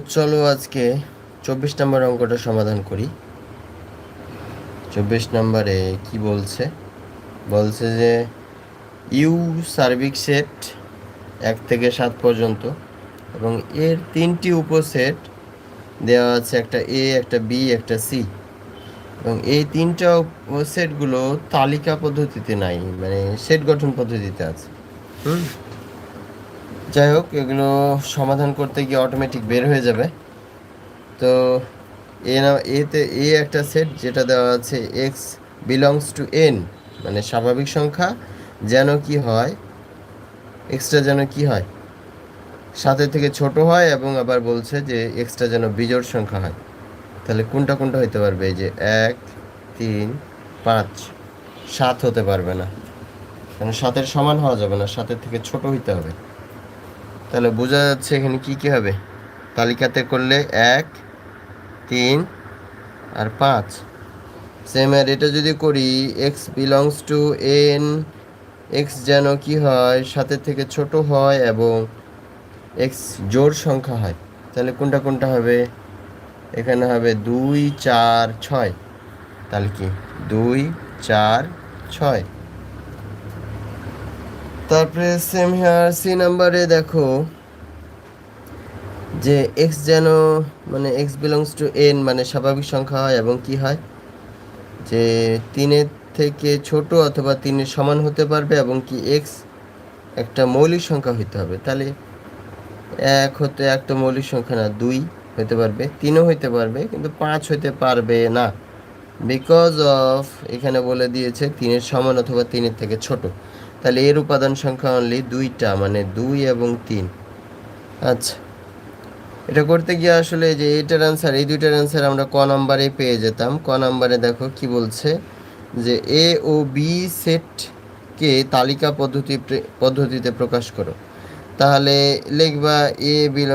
চলো আজকে চব্বিশ নম্বর অঙ্কটা সমাধান করি। চব্বিশ নম্বরে কি বলছে? বলছে যে ইউ সার্বিক সেট এক থেকে সাত পর্যন্ত এবং এর তিনটি উপসেট দেওয়া আছে একটা এ একটা বি একটা সি এবং এই তিনটা সেটগুলো তালিকা পদ্ধতিতে নাই মানে সেট গঠন পদ্ধতিতে আছে। হুম? যাই হোক, এগুলো সমাধান করতে গিয়ে অটোমেটিক বের হয়ে যাবে। তো এ না এতে এ একটা সেট যেটা দেওয়া আছে এক্স বিলংস টু এন মানে স্বাভাবিক সংখ্যা যেন কি হয় এক্সট্রা যেন কি হয় সাতের থেকে ছোট হয় এবং আবার বলছে যে এক্সট্রা যেন বিজোড় সংখ্যা হয়। তাহলে কোনটা কোনটা হতে পারবে? যে এক, তিন, পাঁচ, সাত হতে পারবে না। কারণ সাতের সমান হওয়া যাবে না, সাতের থেকে ছোট হইতে হবে। তাহলে বোঝা যাচ্ছে এখানে কি কি হবে। তালিকাতে করলে এক, তিন আর পাঁচ। সেম আর এটা যদি করি X belongs to N X যেন কি হয় সাতের থেকে ছোট হয় এবং এক্স জোড় সংখ্যা হয়, তাহলে কোনটা কোনটা হবে? এখানে হবে দুই, চার, ছয়। তাহলে কি? দুই, চার, ছয়। তারপরে সেম হেয়ার সি নাম্বারে দেখো যে এক্স যেন মানে এক্স বিলংস টু এন মানে স্বাভাবিক সংখ্যা হয় এবং কি হয়? যে তিনের থেকে ছোট অথবা তিনের সমান হতে পারবে এবং কি এক্স একটা মৌলিক সংখ্যা হইতে হবে। তাহলে এক হতে একটা মৌলিক সংখ্যা না, দুই হইতে পারবে, তিনও হইতে পারবে, কিন্তু পাঁচ হইতে পারবে না। বিকজ অফ এখানে বলে দিয়েছে তিনের সমান অথবা তিনের থেকে ছোট। তাহলে এর উপাদান সংখ্যা অনলি দুইটা মানে দুই এবং তিন। আচ্ছা। এটা করতে গিয়ে আসলে যে এইটার অ্যান্সার এই দুইটার অ্যান্সার আমরা ক নাম্বারে পেয়ে যেতাম। ক নাম্বারে দেখো কি বলছে যে এ ও বি সেটকে তালিকা পদ্ধতি পদ্ধতিতে প্রকাশ করো। তাহলে লিখবা A bill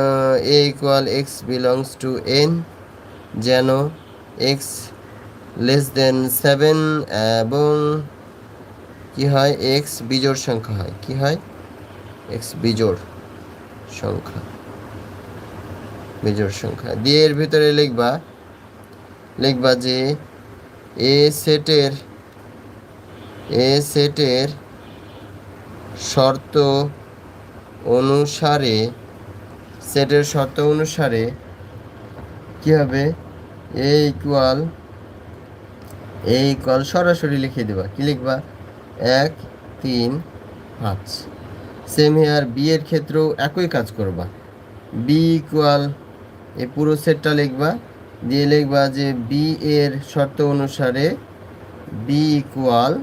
A equal X belongs to N যেন এক্স লেস দেন সেভেন এবং কি হয়? এক্স বিজোড় সংখ্যা হয়। কি হয়? এক্স বিজোড় সংখ্যা। বিজোড় সংখ্যা। দিয়ে এর ভিতরে লিখবা লিখবা যে এ সেটের এ সেটের শর্ত অনুসারে সেটের শর্ত অনুসারে কি হবে? এ ইকুয়াল এ ইকুয়াল সরাসরি লিখে দেবা। কি লিখবা? এক, তিন, পাঁচ। সেম হেয়ার বি এর ক্ষেত্রেও একই কাজ করবা। বি ইকুয়াল এই পুরো সেটটা লিখবা। দিয়ে লিখবা যে বি এর শর্ত অনুসারে বি ইকুয়াল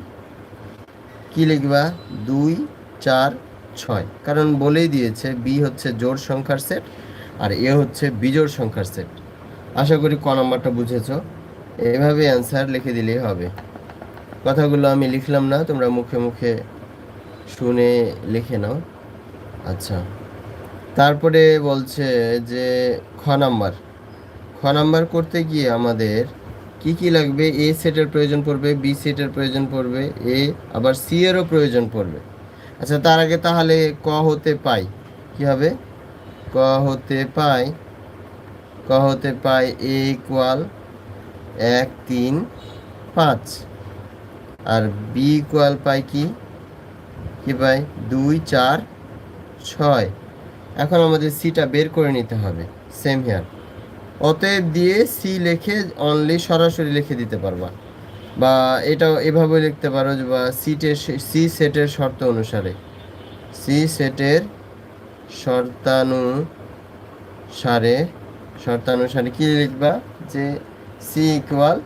কি লিখবা? দুই, চার, ছয়। কারণ বলেই দিয়েছে বি হচ্ছে জোড় সংখ্যার সেট আর এ হচ্ছে বিজোড় সংখ্যার সেট আশা করি ক নম্বরটা বুঝেছ। এভাবে অ্যান্সার লিখে দিলেই হবে। কথাগুলো আমি লিখলাম না, তোমরা মুখে মুখে শুনে লিখে নাও। আচ্ছা। তারপরে বলছে যে, খ নাম্বার। খ নাম্বার করতে গিয়ে আমাদের কি কি লাগবে? এ সেটের প্রয়োজন পড়বে, বি সেটের প্রয়োজন পড়বে, এ, আবার সি এরও প্রয়োজন পড়বে। আচ্ছা তার আগে তাহলে ক হতে পাই। কি হবে? ক হতে পাই, ক হতে পাই এ ইকুয়াল এক, তিন, পাঁচ। আর বি ইকুয়াল পাই কি? কি পাই? দুই, চার, ছয়। এখন আমাদের সিটা বের করে নিতে হবে। সেম হেয়ার অতএব দিয়ে সি লিখে অনলি সরাসরি লিখে দিতে পারবা। বা এটা এভাবে লিখতে পারো যে বা সিটের সি সেটের শর্ত অনুসারে। সি সেটের শর্তানুসারে শর্তানুসারে কি লিখবা? যে সি ইকুয়াল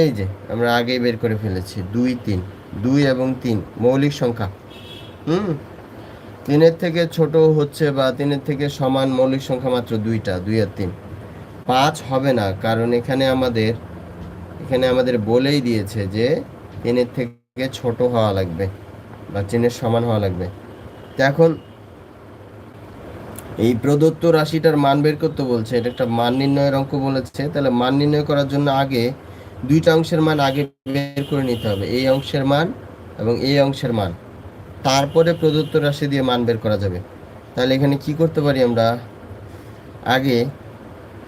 এই যে, আমরা আগেই বের করে ফেলেছি। দুই, তিন। দুই এবং তিন, মৌলিক সংখ্যা। হুম? তিনের থেকে ছোট হচ্ছে বা তিনের থেকে সমান মৌলিক সংখ্যা মাত্র দুইটা, দুই আর তিন। পাঁচ হবে না, কারণ এখানে আমাদের এখানে আমাদের বলেই দিয়েছে যে তিনের থেকে ছোট হওয়া লাগবে বা তিনের সমান হওয়া লাগবে। এখন এই প্রদত্ত রাশিটার মান বের করতে বলছে, এটা একটা মান নির্ণয়ের অঙ্ক বলেছে। তাহলে মান নির্ণয় করার জন্য আগে দুইটা অংশের মান আগে বের করে নিতে হবে। এই অংশের মান এবং এই অংশের মান। তারপরে প্রদত্ত রাশি দিয়ে মান বের করা যাবে। তাহলে এখানে কি করতে পারি আমরা? আগে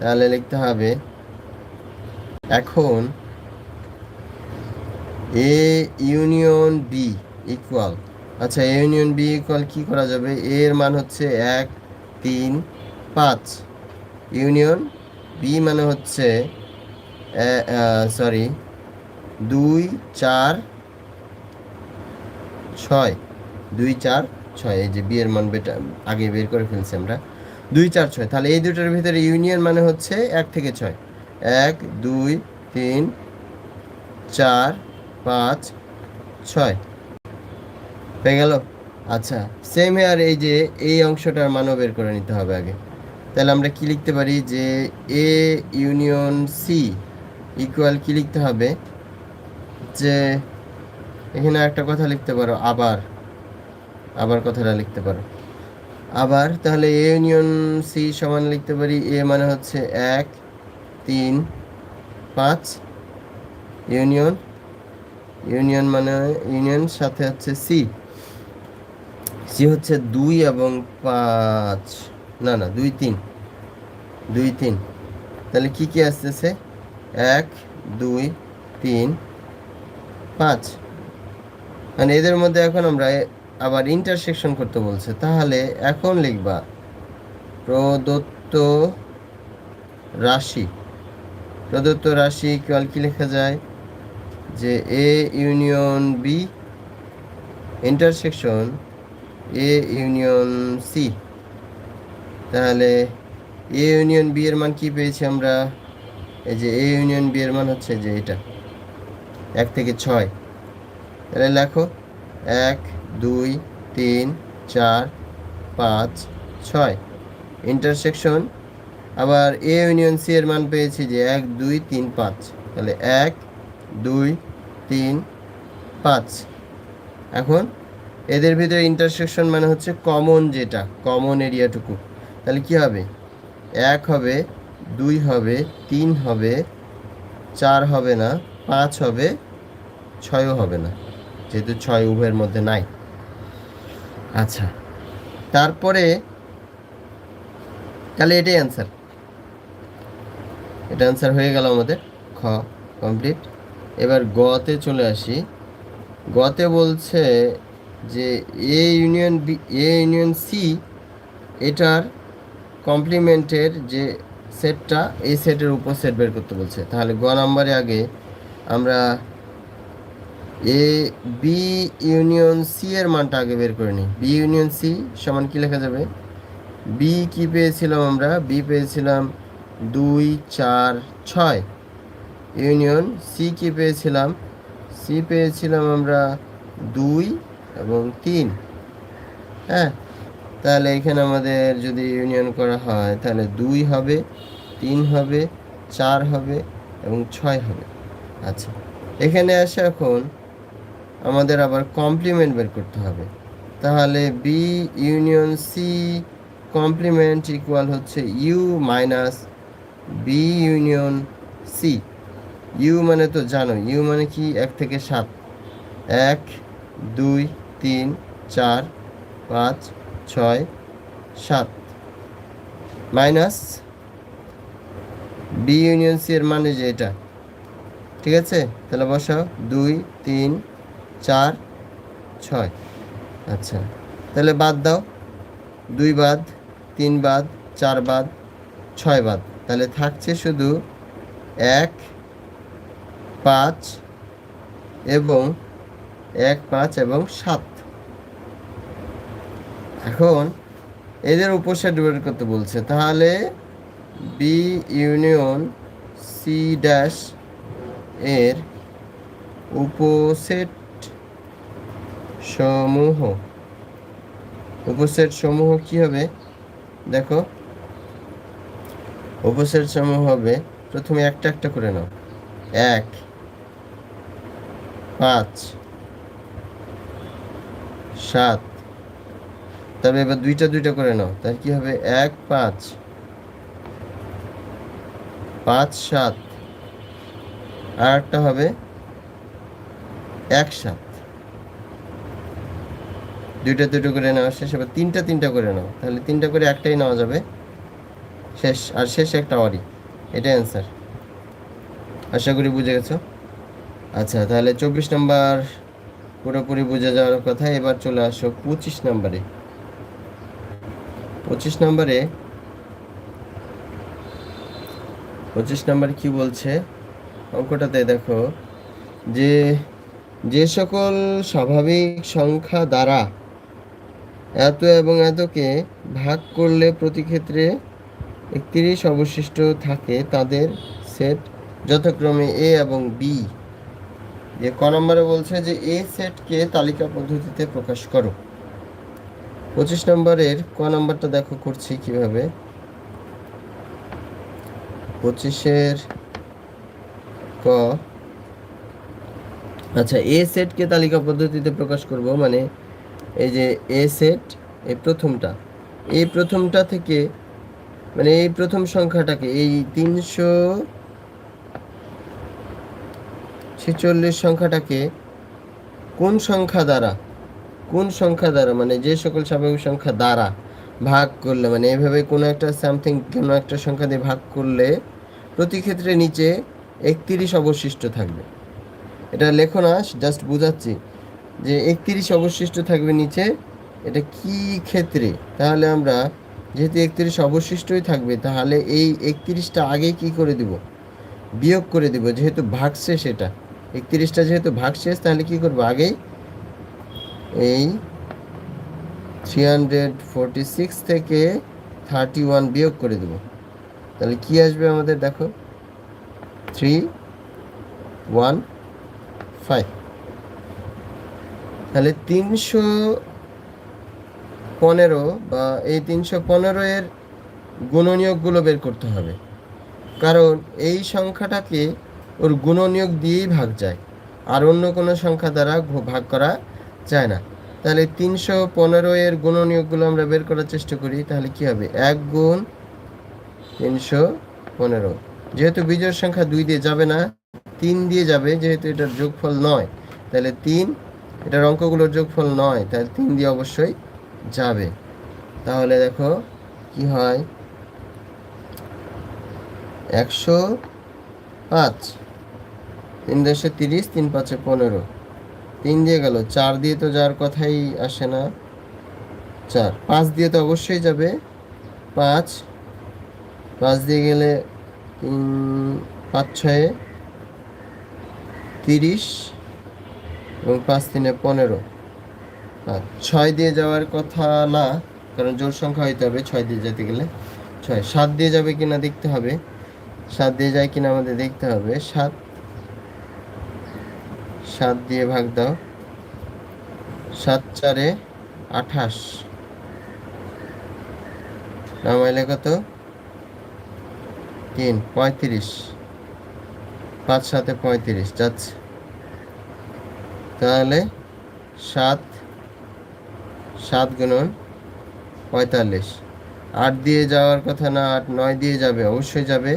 তাহলে লিখতে হবে, এখন এ ইউনিয়ন বি ইকুয়াল আচ্ছা এ ইউনিয়ন বি ইকুয়াল কী করা যাবে? এর মান হচ্ছে এক, তিন, পাঁচ। ইউনিয়ন বি মানে হচ্ছে সরি দুই, চার, ছয়। দুই, চার, ছয়, এই যে বি এর মান বেটা, আগে বের করে ফেলছি আমরা। দুই, চার, ছয়, তাহলে এই দুটোর ভিতরে ইউনিয়ন মানে হচ্ছে এক থেকে ছয়। এক, দুই, তিন, চার, পাঁচ, ছয়। হয়ে গেল? আচ্ছা সেম হেয়ার এই যে এই অংশটার মানও বের করে নিতে হবে আগে। তাহলে আমরা কি লিখতে পারি যে এ ইউনিয়ন সি ইকুয়াল কি লিখতে হবে? যে এখানে একটা কথা লিখতে পারো, আবার। আবার কথাটা লিখতে পারো। আবার, তাহলে এ ইউনিয়ন সি সমান লিখতে পারি এ মানে হচ্ছে এক, তিন, পাঁচ। ইউনিয়ন ইউনিয়ন মানে ইউনিয়ন সাথে হচ্ছে সি সি হচ্ছে দুই এবং পাঁচ। না না, দুই, তিন। দুই, তিন। তাহলে কি কি আসতেছে? এক, দুই, তিন, পাঁচ। মানে এদের মধ্যে এখন আমরা আবার ইন্টারসেকশন করতে বলছে। তাহলে এখন লিখবা প্রদত্ত রাশি। প্রদত্ত রাশি ইকুয়াল কি লেখা যায়? যে A union B intersection A union C তাহলে এ ইউনিয়ন বি এর মান কি পেয়েছি আমরা? এই যে এ ইউনিয়ন বি এর মান হচ্ছে যে এটা। এক থেকে ছয়। তাহলে লেখো, এক, দুই, তিন, চার, পাঁচ, ছয়। ইন্টারসেকশন আবার এ ইউনিয়ন সি এর মান পেয়েছি যে এক, দুই, তিন, পাঁচ। তাহলে এক, দুই, তিন, পাঁচ। এখন এদের ভিতরে ইন্টারসেকশন মানে হচ্ছে কমন যেটা কমন এরিয়াটুকু তাহলে কি হবে? এক হবে দুই হবে, তিন হবে, চার হবে না, পাঁচ হবে, ছয়ও হবে না। যেহেতু ছয় উভয়ের মধ্যে নাই। আচ্ছা। তারপরে, তাহলে এটাই অ্যান্সার এটা অ্যান্সার হয়ে গেল আমাদের খ কমপ্লিট এবার গতে চলে আসি। গতে বলছে যে A union B A union C এটার কমপ্লিমেন্টের যে সেটটা এই সেটের উপর সেট বের করতে বলছে। তাহলে গ নাম্বারে আগে আমরা এ বি ইউনিয়ন সি এর মানটা আগে বের করে নিই। বি ইউনিয়ন সি সমান কি লেখা যাবে? বি কি পেয়েছিলাম আমরা? বি পেয়েছিলাম দুই, চার, ছয়। ইউনিয়ন সি কি পেয়েছিলাম? সি পেয়েছিলাম আমরা দুই এবং তিন। হ্যাঁ? তাহলে এখানে আমাদের যদি ইউনিয়ন করা হয়, তাহলে দুই হবে, তিন হবে, চার হবে এবং ছয় হবে। আচ্ছা এখানে আসে এখন আমাদের আবার কমপ্লিমেন্ট বের করতে হবে। তাহলে B union C complement equal হচ্ছে U minus B union C U মানে তো জানো ইউ মানে কি? এক থেকে সাত। এক, দুই, তিন, চার, পাঁচ ছয়, সাত। মাইনাস বি ইউনিয়ন সি এর মানে যে এটা। ঠিক আছে? তাহলে বসাও। দুই, তিন, চার, ছয়। আচ্ছা। তাহলে বাদ দাও। দুই বাদ, তিন বাদ, চার বাদ, ছয় বাদ। তাহলে থাকছে শুধু এক, পাঁচ এবং এক, পাঁচ এবং সাত। এখন এদের উপসেট বের করতে বলছে। তাহলে বি ইউনিয়ন সি ড্যাশ এর উপসেট সমূহ। উপসেট সমূহ কি হবে? দেখো। উপসেট সমূহ হবে, প্রথমে একটা একটা করে নাও। এক, পাঁচ, সাত তবে এবার দুইটা দুইটা করে নাও। তার কি হবে? এক, পাঁচ। পাঁচ, সাত। আর একটা হবে এক, সাত। দুইটা দুটো করে নেওয়া শেষ। এবার তিনটা তিনটা করে নাও। তাহলে তিনটা করে একটাই নেওয়া যাবে। শেষ। আর শেষ একটা অরি এটাই অ্যান্সার আশা করি বুঝে গেছো? আচ্ছা তাহলে চব্বিশ নাম্বার পুরোপুরি বুঝে যাওয়ার কথা এবার চলে আসো পঁচিশ নাম্বারে। পঁচিশ নম্বরে পঁচিশ নম্বরে কি বলছে? অঙ্কটাতে দেখো। যে যে সকল স্বাভাবিক সংখ্যা দ্বারা এত এবং এতকে ভাগ করলে প্রতি ক্ষেত্রে একত্রিশ অবশিষ্ট থাকে, তাদের সেট যথাক্রমে এ এবং বি। যে ক নম্বরে বলছে যে, এ সেটকে তালিকা পদ্ধতিতে প্রকাশ করো। পঁচিশ নম্বরের ক নম্বরটা দেখো করছি কীভাবে। পঁচিশের ক। আচ্ছা এ সেটকে তালিকা পদ্ধতিতে প্রকাশ করব? মানে এই যে এ সেট, এই প্রথমটা। এই প্রথমটা থেকে মানে এই প্রথম সংখ্যাটাকে, এই তিনশো ছেচল্লিশ সংখ্যাটাকে কোন সংখ্যা দ্বারা কোন সংখ্যা দ্বারা? মানে যে সকল স্বাভাবিক সংখ্যা দ্বারা ভাগ করলে মানে এভাবে কোনো একটা সামথিং কোনো একটা সংখ্যা দিয়ে ভাগ করলে প্রতি ক্ষেত্রে নিচে একত্রিশ অবশিষ্ট থাকবে। এটা লেখো না জাস্ট বুঝাচ্ছি যে একত্রিশ অবশিষ্ট থাকবে নিচে, এটা কি ক্ষেত্রে? তাহলে আমরা যেহেতু একত্রিশ অবশিষ্টই থাকবে, তাহলে এই একত্রিশটা আগে কি করে দিব? বিয়োগ করে দিব, যেহেতু ভাগশেষ এটা। একত্রিশটা যেহেতু ভাগশেষ, তাহলে কি করব? আগেই এই থ্রি হান্ড্রেড ফোরটি সিক্স থেকে থার্টি ওয়ান বিয়োগ করে দেব। তাহলে কি আসবে আমাদের দেখো? থ্রি ওয়ান ফাইভ তাহলে তিনশো পনেরো বা এই তিনশো পনেরো এর গুণনীয়কগুলো বের করতে হবে। কারণ এই সংখ্যাটাকে ওর গুণনীয়ক দিয়েই ভাগ যায়। আর অন্য কোনো সংখ্যা দ্বারা ভাগ করা যায় না। তাহলে তিনশো পনেরো এর গুণনীয়কগুলো আমরা বের করার চেষ্টা করি, তাহলে কি হবে? এক গুণ তিনশো পনেরো। যেহেতু বিজোড় সংখ্যা দুই দিয়ে যাবে না, তিন দিয়ে যাবে, যেহেতু এটার যোগফল নয়, তাহলে তিন, এটার অঙ্কগুলোর যোগফল নয়, তাহলে তিন দিয়ে অবশ্যই যাবে। তাহলে দেখো কি হয়? একশো পাঁচ, তিন দশে তিরিশ, তিন পাঁচে পনেরো। তিন দিয়ে গেল। চার দিয়ে তো যাওয়ার কথাই আসে না। চার। পাঁচ দিয়ে তো অবশ্যই যাবে। পাঁচ। পাঁচ দিয়ে গেলে তিন, পাঁচ, ছয়ে, তিরিশ এবং পাঁচ তিনে পনেরো। ছয় দিয়ে যাওয়ার কথা না, কারণ জোর সংখ্যা হইতে হবে। ছয় দিয়ে যেতে গেলে ছয়। সাত দিয়ে যাবে কিনা দেখতে হবে। সাত দিয়ে যায় কিনা আমাদের দেখতে হবে। সাত সাত দিয়ে ভাগ দাও। সাত চারে আঠাশ। নামাইলে কত তিন, পঁয়ত্রিশ। পাঁচ সাথে পঁয়ত্রিশ, যাচ্ছে। তাহলে সাত সাত গুণন পঁয়তাল্লিশ। আট দিয়ে যাওয়ার কথা না, আট নয় দিয়ে যাবে, অবশ্যই যাবে।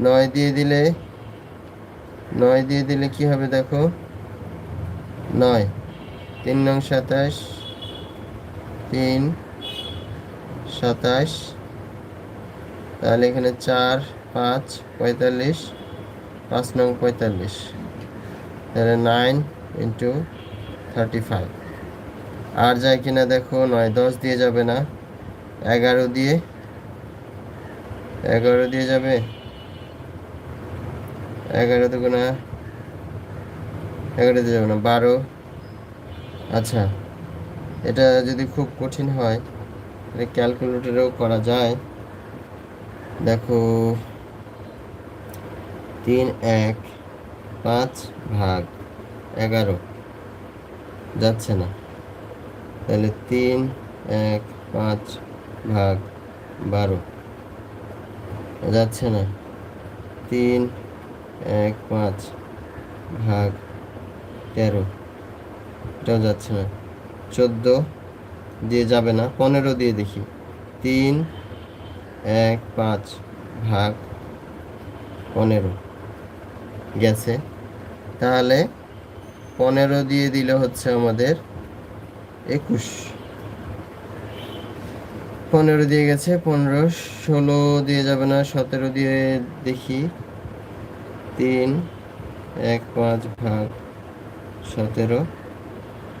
নয় দিয়ে দিলে, নয় দিয়ে দিলে কি হবে দেখো? নয়। তিন নং সাতাশ। তিন, সাতাশ। তাহলে এখানে চার, পাঁচ, পঁয়তাল্লিশ। পাঁচ নং পঁয়তাল্লিশ। তাহলে নাইন ইন্টু থার্টি ফাইভ আর যায় কিনা দেখো, নয়, দশ দিয়ে যাবে না। এগারো দিয়ে। এগারো দিয়ে যাবে। এগারো তো না এগারো দিয়ে যাবে না, বারো। আচ্ছা এটা যদি খুব কঠিন হয় এটা ক্যালকুলেটরেও করা যায়। দেখো, তিন, এক, পাঁচ ভাগ এগারো। যাচ্ছে না। তাহলে তিন, এক, পাঁচ ভাগ বারো। যাচ্ছে না। তিন, এক, পাঁচ ভাগ তেরো। এটাও যাচ্ছে না। চোদ্দ দিয়ে যাবে না। পনেরো দিয়ে দেখি। তিন, এক, পাঁচ ভাগ পনেরো গেছে। তাহলে পনেরো দিয়ে দিলে হচ্ছে আমাদের একুশ। পনেরো দিয়ে গেছে, পনেরো, ষোলো দিয়ে যাবে না, সতেরো দিয়ে দেখি। তিন, এক, পাঁচ ভাগ সতেরো।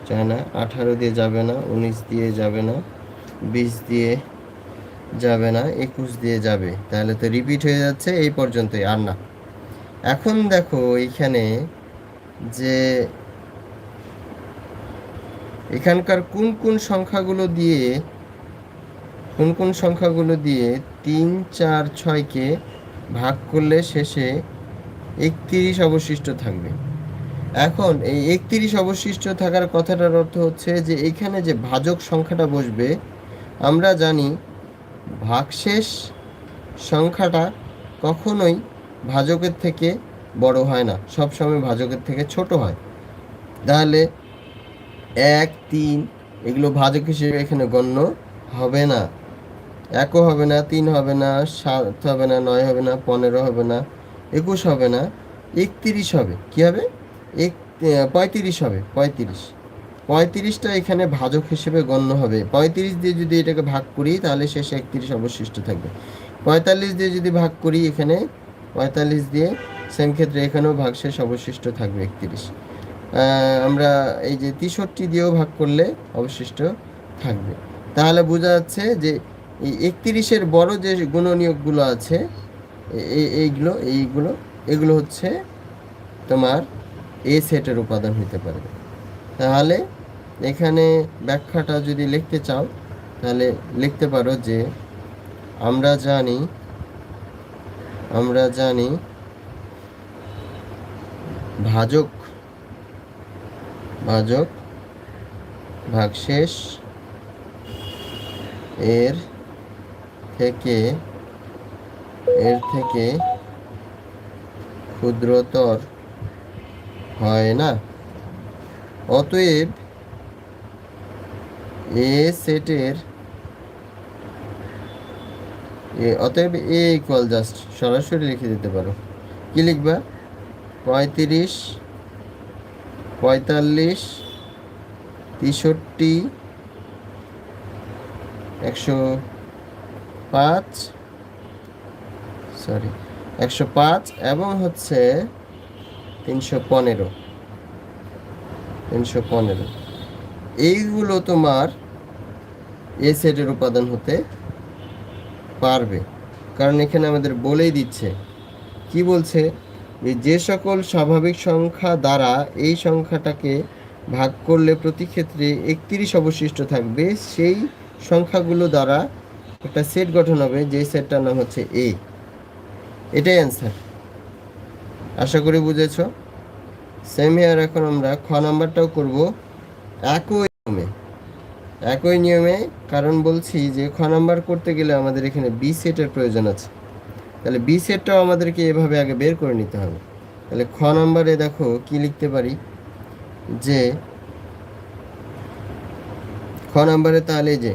চায় না আঠারো দিয়ে যাবে না, উনিশ দিয়ে যাবে না, বিশ দিয়ে যাবে না, একুশ দিয়ে যাবে। তাহলে তো রিপিট হয়ে যাচ্ছে, এই পর্যন্তই, আর না। এখন দেখো এইখানে যে এখানকার কোন কোন সংখ্যাগুলো দিয়ে, কোন কোন সংখ্যাগুলো দিয়ে তিন, চার, ছয়কে ভাগ করলে শেষে একত্রিশ অবশিষ্ট থাকবে। এখন এই একত্রিশ অবশিষ্ট থাকার কথাটার অর্থ হচ্ছে যে এখানে যে ভাজক সংখ্যাটা বসবে, আমরা জানি ভাগশেষ সংখ্যাটা কখনোই ভাজকের থেকে বড় হয় না, সবসময় ভাজকের থেকে ছোট হয়। তাহলে এক, তিন, এগুলো ভাজক হিসেবে এখানে গণ্য হবে না। একও হবে না, তিন হবে না, সাত হবে না, নয় হবে না, পনেরো হবে না, একুশ হবে না, একত্রিশ হবে। কী হবে? এক পঁয়ত্রিশ হবে, পঁয়ত্রিশ। পঁয়ত্রিশটা এখানে ভাজক হিসেবে গণ্য হবে। পঁয়ত্রিশ দিয়ে যদি এটাকে ভাগ করি, তাহলে শেষে একত্রিশ অবশিষ্ট থাকবে। পঁয়তাল্লিশ দিয়ে যদি ভাগ করি এখানে, পঁয়তাল্লিশ দিয়ে সেম ক্ষেত্রে এখানেও ভাগশেষ অবশিষ্ট থাকবে একত্রিশ। আমরা এই যে তেষট্টি দিয়েও ভাগ করলে অবশিষ্ট থাকবে। তাহলে বোঝা যাচ্ছে যে এই একত্রিশের বড় যে গুণনীয়কগুলো আছে এইগুলো এইগুলো, এগুলো হচ্ছে তোমার এ সেটের উপাদান হতে পারবে তাহলে এখানে ব্যাখ্যাটা যদি লিখতে চাও, তাহলে লিখতে পারো যে আমরা জানি আমরা জানি ভাজক ভাজক ভাগশেষ এর থেকে এর থেকে ক্ষুদ্রতর হয় না। অতএব এ সেটের অতএব এ ইকুয়াল জাস্ট সরাসরি লিখে দিতে পারো। কি লিখবা? পঁয়ত্রিশ, পঁয়তাল্লিশ, তেষট্টি, একশো পাঁচ সরি একশো পাঁচ এবং হচ্ছে তিনশো পনেরো। তিনশো পনেরো। এইগুলো তোমার এ সেটের উপাদান হতে পারবে। কারণ এখানে আমাদের বলেই দিচ্ছে। কি বলছে? যে সকল স্বাভাবিক সংখ্যা দ্বারা এই সংখ্যাটাকে ভাগ করলে প্রতি ক্ষেত্রে একত্রিশ অবশিষ্ট থাকবে, সেই সংখ্যাগুলো দ্বারা একটা সেট গঠন হবে, যে সেটটার নাম হচ্ছে এ এটাই অ্যান্সার আশা করি বুঝেছ? সেম হেয়ার এখন আমরা খ নাম্বারটাও করব একই নিয়মে। একই নিয়মে কারণ বলছি যে খ নাম্বার করতে গেলে আমাদের এখানে বি সেটের প্রয়োজন আছে। তাহলে বি সেটটাও আমাদেরকে এভাবে আগে বের করে নিতে হবে। তাহলে খ নাম্বারে দেখো কি লিখতে পারি? যে খ নাম্বারে তাহলে যে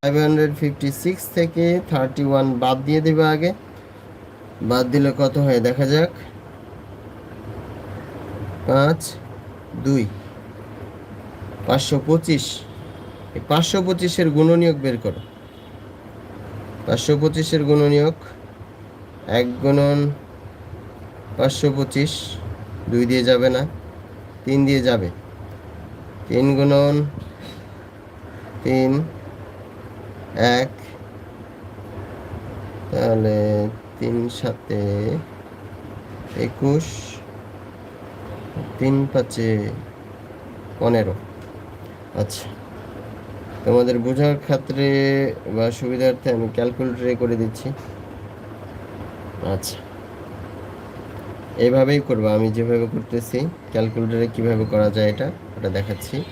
ফাইভ হান্ড্রেড ফিফটি সিক্স থেকে থার্টি ওয়ান বাদ দিয়ে দেবে আগে। বাদ দিলে কত হয়? দেখা যাক। পাঁচ, দুই। পাঁচশো পঁচিশ। এই পাঁচশো পঁচিশের গুণনীয়ক বের করো। পাঁচশো পঁচিশের গুণনীয়ক এক গুণন পাঁচশো পঁচিশ, দুই দিয়ে যাবে না, তিন দিয়ে যাবে। তিন গুণন তিন, এক। তাহলে তিন সাতে একুশ। তিন পাঁচে পনেরো। আচ্ছা। তোমাদের বোঝার ক্ষেত্রে বা সুবিধার্থে আমি ক্যালকুলেটরে করে দিচ্ছি। আচ্ছা। এইভাবেই করব, আমি যেভাবে করতেছি ক্যালকুলেটরে কীভাবে করা যায় এটা, ওটা দেখাচ্ছি।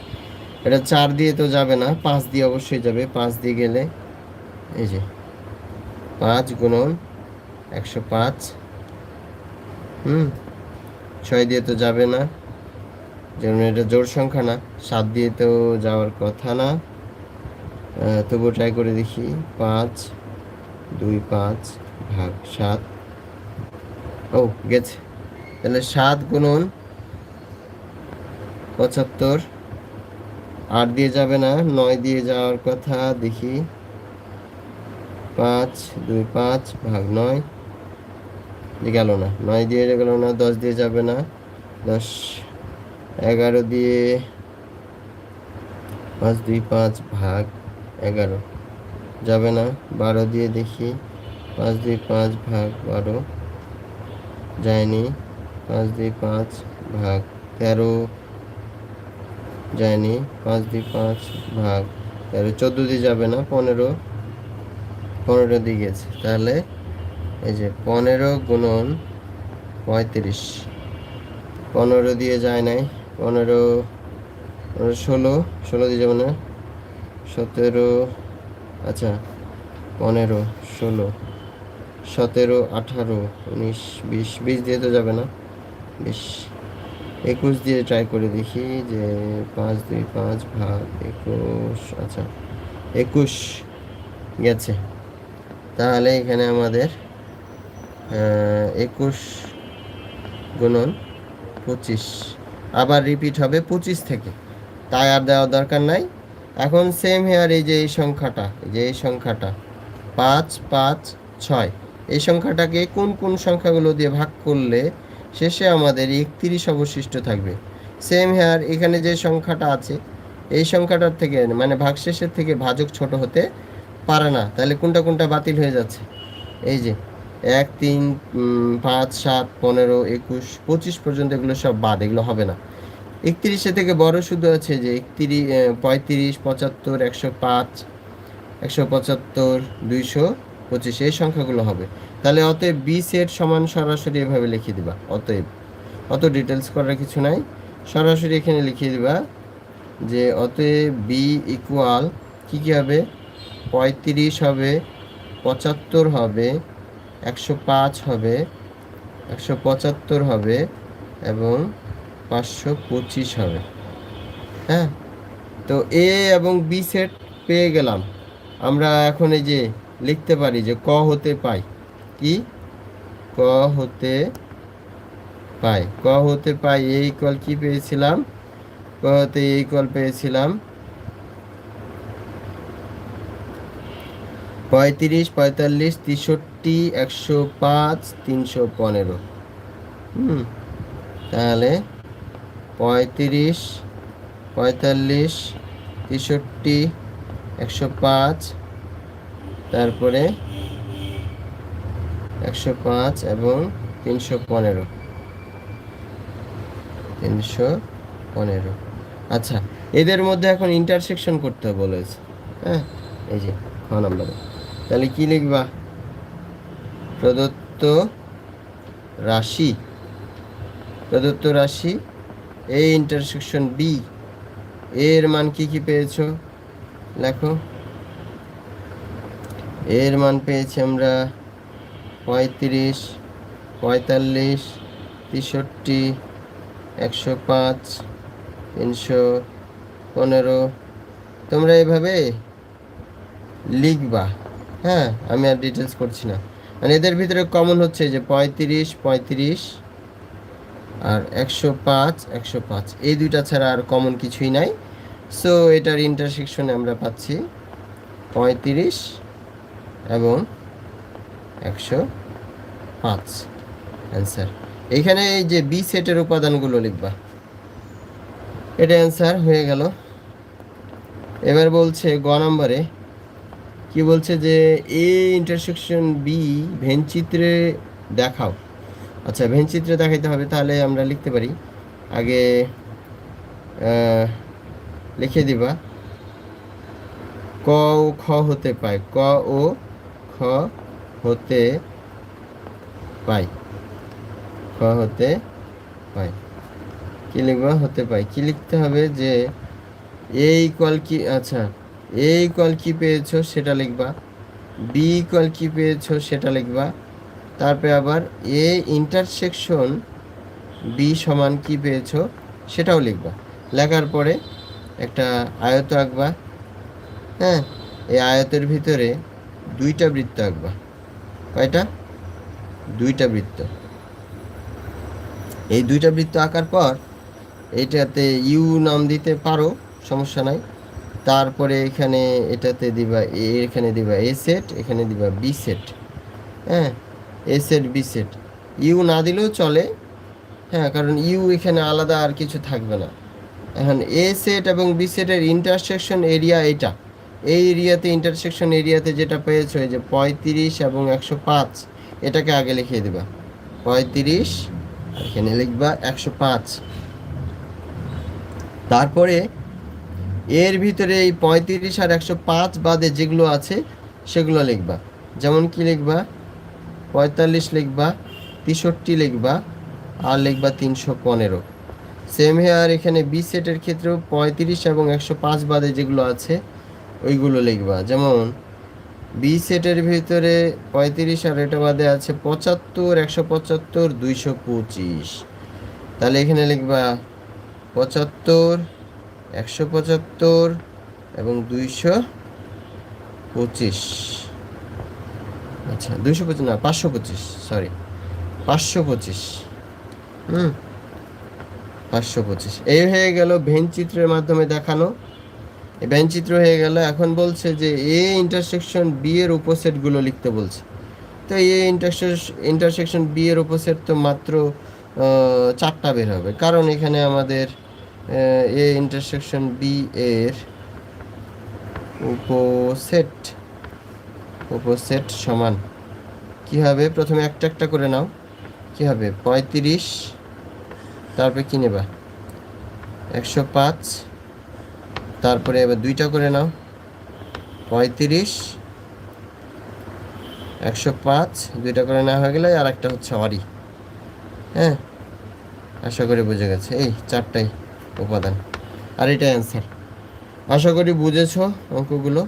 এটা চার দিয়ে তো যাবে না, পাঁচ দিয়ে অবশ্যই যাবে, পাঁচ দিয়ে গেলে এই যে, পাঁচ গুণন একশো পাঁচ, হুম? ছয় দিয়ে তো যাবে না। যেমন এটা জোর সংখ্যা না, সাত দিয়ে তো যাওয়ার কথা না। তবুও ট্রাই করে দেখি। পাঁচ, দুই, পাঁচ, ভাগ সাত। ও, গেছে। তাহলে সাত গুণন পঁচাত্তর। আট দিয়ে যাবে না, নয় দিয়ে যাওয়ার কথা, দেখি। পাঁচ, দুই, পাঁচ, ভাগ নয়। গেল না। নয় দিয়ে গেল না, দশ দিয়ে যাবে না। দশ, এগারো দিয়ে পাঁচ, দুই, পাঁচ ভাগ এগারো। যাবে না, বারো দিয়ে দেখি। পাঁচ, দুই, পাঁচ ভাগ বারো। যায়নি। পাঁচ, দুই, পাঁচ ভাগ তেরো। যায়নি। পাঁচ, দুই, পাঁচ ভাগ তেরো। চোদ্দ দিয়ে যাবে না, পনেরো। পনেরো দিয়ে গেছে। তাহলে এই যে পনেরো গুণন পঁয়ত্রিশ। পনেরো দিয়ে যায় নাই। পনেরো ষোলো। ষোলো দিয়ে যাবে না। সতেরো আচ্ছা পনেরো, ষোলো। সতেরো, আঠারো, উনিশ, বিশ। বিশ দিয়ে তো যাবে না। বিশ। একুশ দিয়ে ট্রাই করে দেখি যে পাঁচ দুই পাঁচ ভাগ একুশ আচ্ছা একুশ গেছে। তাহলে এখানে আমাদের একুশ গুণন পঁচিশ। আবার রিপিট হবে পঁচিশ থেকে। তাই আর দেওয়ার দরকার নাই। এখন সেম হেয়ার এই যে এই সংখ্যাটা, এই যে এই সংখ্যাটা, পাঁচ পাঁচ, ছয়। এই সংখ্যাটাকে কোন কোন সংখ্যাগুলো দিয়ে ভাগ করলে শেষে আমাদের একত্রিশ অবশিষ্ট থাকবে। সেম হেয়ার এখানে যে সংখ্যাটা আছে, এই সংখ্যাটার থেকে মানে ভাগশেষের থেকে ভাজক ছোট হতে পারে না। তাহলে কোনটা কোনটা বাতিল হয়ে যাচ্ছে? এই যে এক, তিন পাঁচ, সাত, পনেরো, একুশ, পঁচিশ পর্যন্ত এগুলো সব বাদ, এগুলো হবে না। একত্রিশে থেকে বড় শুধু আছে যে একত্রিশ পঁয়ত্রিশ, পঁচাত্তর, একশো পাঁচ, একশো পঁচাত্তর, দুইশো পঁচিশ, এই সংখ্যাগুলো হবে। তাহলে অতএব বি সেট সমান সরাসরি এভাবে লিখে দিবা, অতএব। অত ডিটেলস করার কিছু নাই। সরাসরি এখানে লিখিয়ে দিবা যে অতএব বি ইকুয়াল কী কী হবে? পঁয়ত্রিশ হবে, পঁচাত্তর হবে একশো পাঁচ হবে, একশো পঁচাত্তর হবে এবং পাঁচশো পঁচিশ হবে। হ্যাঁ? তো এ এবং বি সেট পেয়ে গেলাম। আমরা এখন এই যে লিখতে পারি যে ক হতে পাই। কি? ক হতে পাই। ক হতে পাই এই ইকুয়াল কি পেয়েছিলাম? ক হতে এই ইকুয়াল পেয়েছিলাম পঁয়ত্রিশ, পঁয়তাল্লিশ, তেষট্টি একশো পাঁচ, তিনশো পনেরো। হুম, তাহলে পঁয়ত্রিশ, পঁয়তাল্লিশ, তেষট্টি, একশো পাঁচ, তারপরে একশো পাঁচ এবং তিনশো পনেরো। তিনশো পনেরো। আচ্ছা এদের মধ্যে এখন ইন্টারসেকশন করতে বলেছে। হ্যাঁ এই যে, খ নম্বরে। তাহলে কী লিখবা? প্রদত্ত রাশি। প্রদত্ত রাশি এ ইন্টারসেকশন বি এর মান কি কি পেয়েছ? লেখো। এর মান পেয়েছি আমরা পঁয়ত্রিশ, পঁয়তাল্লিশ, তেষট্টি, একশো পাঁচ, তিনশো পনেরো। তোমরা এভাবে লিখবা। হ্যাঁ আমি আর ডিটেলস করছি না। মানে এদের ভিতরে কমন হচ্ছে যে পঁয়ত্রিশ পঁয়ত্রিশ আর একশো পাঁচ একশো পাঁচ। এই দুইটা ছাড়া আর কমন কিছুই নাই। সো এটার ইন্টারসেকশনে আমরা পাচ্ছি পঁয়ত্রিশ এবং একশো পাঁচ। অ্যান্সার এখানে এই যে বি সেটের উপাদানগুলো লিখবা। এটা অ্যান্সার হয়ে গেল। এবার বলছে গ নম্বরে কি বলছে যে এ ইন্টারসেকশন বি ভেনচিত্রে দেখাও। আচ্ছা ভেনচিত্রে দেখাইতে হবে, তাহলে আমরা লিখতে পারি। আগে লিখে দিবা। ক ও খ হতে পায়, ক ও খ হতে পায়। খ হতে পায়। কি লিখবা? হতে পায়। কি লিখতে হবে যে এ ইকুয়াল কি আচ্ছা। এ ইকুয়াল কি পেয়েছ সেটা লিখবা। বি ইকুয়াল কি পেয়েছ সেটা লিখবা। তারপরে আবার এ ইন্টারসেকশন বি সমান কি পেয়েছ সেটাও লিখবা। লেখার পরে একটা আয়ত আঁকবা। হ্যাঁ এই আয়তের ভিতরে দুইটা বৃত্ত আঁকবা। কয়টা? দুইটা বৃত্ত। এই দুইটা বৃত্ত আঁকার পর এইটাতে ইউ নাম দিতে পারো, সমস্যা নাই। তারপরে এখানে এটাতে দিবা এ, এখানে দিবা এ সেট এখানে দিবা বি সেট হ্যাঁ? A set B set U না দিলেও চলে হ্যাঁ? কারণ ইউ এখানে আলাদা আর কিছু থাকবে না। এখন এ সেট এবং বি সেটের ইন্টারসেকশন এরিয়া এটা। এই এরিয়াতে ইন্টারসেকশন এরিয়াতে যেটা পেয়েছ যে পঁয়ত্রিশ এবং একশো পাঁচ, এটাকে আগে লিখিয়ে দেবা। পঁয়ত্রিশ, এখানে লিখবা একশো পাঁচ। তারপরে এর ভিতরে এই পঁয়ত্রিশ আর একশো পাঁচ বাদে যেগুলো আছে, সেগুলো লিখবা। যেমন কি লিখবা? পঁয়তাল্লিশ লিখবা, তেষট্টি লিখবা, আর লিখবা তিনশো পনেরো। সেম হেয়ার এখানে বি সেটের ক্ষেত্রেও পঁয়ত্রিশ এবং একশো পাঁচ বাদে যেগুলো আছে, ওইগুলো লিখবা। যেমন বি সেটের ভিতরে পঁয়ত্রিশ আর এটা বাদে আছে পঁচাত্তর, একশো পঁচাত্তর, দুইশো পঁচিশ। তাহলে এখানে লিখবা পঁচাত্তর একশো পঁচাত্তর এবং দুইশো পঁচিশ। আচ্ছা দুইশো পঁচিশ না, পাঁচশো পঁচিশ সরি পাঁচশো পঁচিশ। হুম, পাঁচশো পঁচিশ। এই হয়ে গেল ভেন চিত্রের মাধ্যমে দেখানো। ভেন চিত্র হয়ে গেল, এখন বলছে যে এ ইন্টারসেকশন বি এর উপসেটগুলো লিখতে বলছে। তো এ ইন্টারসেকশন ইন্টারসেকশন বি এর উপসেট তো মাত্র চারটা বের হবে। কারণ এখানে আমাদের এ ইন্টারসেকশন বি এর উপসেট উপসেট সমান। কি হবে? প্রথমে একটা একটা করে নাও। কি হবে? পঁয়ত্রিশ। তারপরে কি নেবা? একশো পাঁচ। তারপরে এবার দুইটা করে নাও। পঁয়ত্রিশ। একশো পাঁচ। দুইটা করে নেওয়া হয়ে গেলে আর একটা হচ্ছে অরি। হ্যাঁ? আশা করি বুঝে গেছে। এই চারটাই। উপাদান। আর এটা অ্যান্সার আশা করি বুঝেছ অঙ্কগুলো।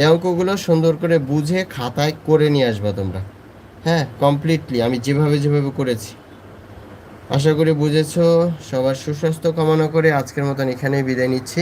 এই অঙ্কগুলো সুন্দর করে বুঝে খাতায় করে নিয়ে আসবা তোমরা। হ্যাঁ কমপ্লিটলি আমি যেভাবে যেভাবে করেছি। আশা করি বুঝেছ। সবার সুস্বাস্থ্য কামনা করে আজকের মতন এখানেই বিদায় নিচ্ছি।